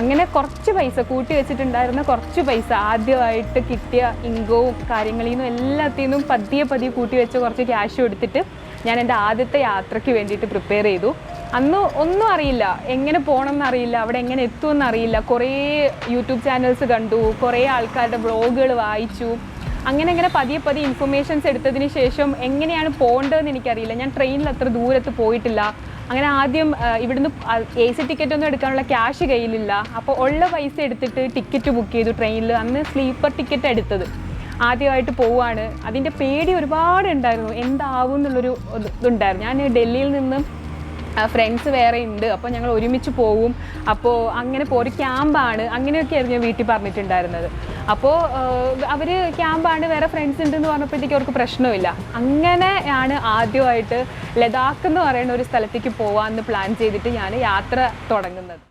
അങ്ങനെ കുറച്ച് പൈസ കൂട്ടി വെച്ചിട്ടുണ്ടായിരുന്ന കുറച്ച് പൈസ ആദ്യമായിട്ട് കിട്ടിയ ഇൻകവും കാര്യങ്ങളിൽ നിന്നും എല്ലാത്തിൽ നിന്നും പതിയെ പതിയെ കൂട്ടി വെച്ച് കുറച്ച് ക്യാഷ് എടുത്തിട്ട് ഞാൻ എന്റെ ആദ്യത്തെ യാത്രയ്ക്ക് വേണ്ടിയിട്ട് പ്രിപ്പയർ ചെയ്തു. അന്ന് ഒന്നും അറിയില്ല എങ്ങനെ പോകണം എന്നറിയില്ല അവിടെ എങ്ങനെ എത്തുമെന്ന് അറിയില്ല. കുറേ യൂട്യൂബ് ചാനൽസ് കണ്ടു കുറേ ആൾക്കാരുടെ ബ്ലോഗുകൾ വായിച്ചു. അങ്ങനെ അങ്ങനെ പതിയെ പതിയെ ഇൻഫർമേഷൻസ് എടുത്തതിന് ശേഷം എങ്ങനെയാണ് പോകേണ്ടതെന്ന് എനിക്കറിയില്ല. ഞാൻ ട്രെയിനിൽ അത്ര ദൂരത്ത് പോയിട്ടില്ല. അങ്ങനെ ആദ്യം ഇവിടുന്ന് എ സി ടിക്കറ്റ് ഒന്നും എടുക്കാനുള്ള ക്യാഷ് കയ്യിലില്ല. അപ്പോൾ ഉള്ള പൈസ എടുത്തിട്ട് ടിക്കറ്റ് ബുക്ക് ചെയ്തു ട്രെയിനിൽ അന്ന് സ്ലീപ്പർ ടിക്കറ്റ് എടുത്തത്. ആദ്യമായിട്ട് പോവാണ്. അതിന്റെ പേടി ഒരുപാട് ഉണ്ടായിരുന്നു എന്താവും എന്നുള്ളൊരു ഇത് ഇതുണ്ടായിരുന്നു. ഞാൻ ഡൽഹിയിൽ നിന്ന് ഫ്രണ്ട്സ് വേറെ ഉണ്ട്. അപ്പോൾ ഞങ്ങൾ ഒരുമിച്ച് പോവും. അപ്പോൾ അങ്ങനെ പോ ഒരു ക്യാമ്പാണ് അങ്ങനെയൊക്കെയായിരുന്നു ഞാൻ വീട്ടിൽ പറഞ്ഞിട്ടുണ്ടായിരുന്നത്. അപ്പോൾ അവർ ക്യാമ്പാണ് വേറെ ഫ്രണ്ട്സ് ഉണ്ട് ഉണ്ടെന്ന് പറഞ്ഞപ്പോഴത്തേക്ക് അവർക്ക് പ്രശ്നമില്ല. അങ്ങനെയാണ് ആദ്യമായിട്ട് ലഡാക്ക് എന്ന് പറയുന്ന ഒരു സ്ഥലത്തേക്ക് പോകാമെന്ന് പ്ലാൻ ചെയ്തിട്ട് ഞാൻ യാത്ര തുടങ്ങുന്നത്.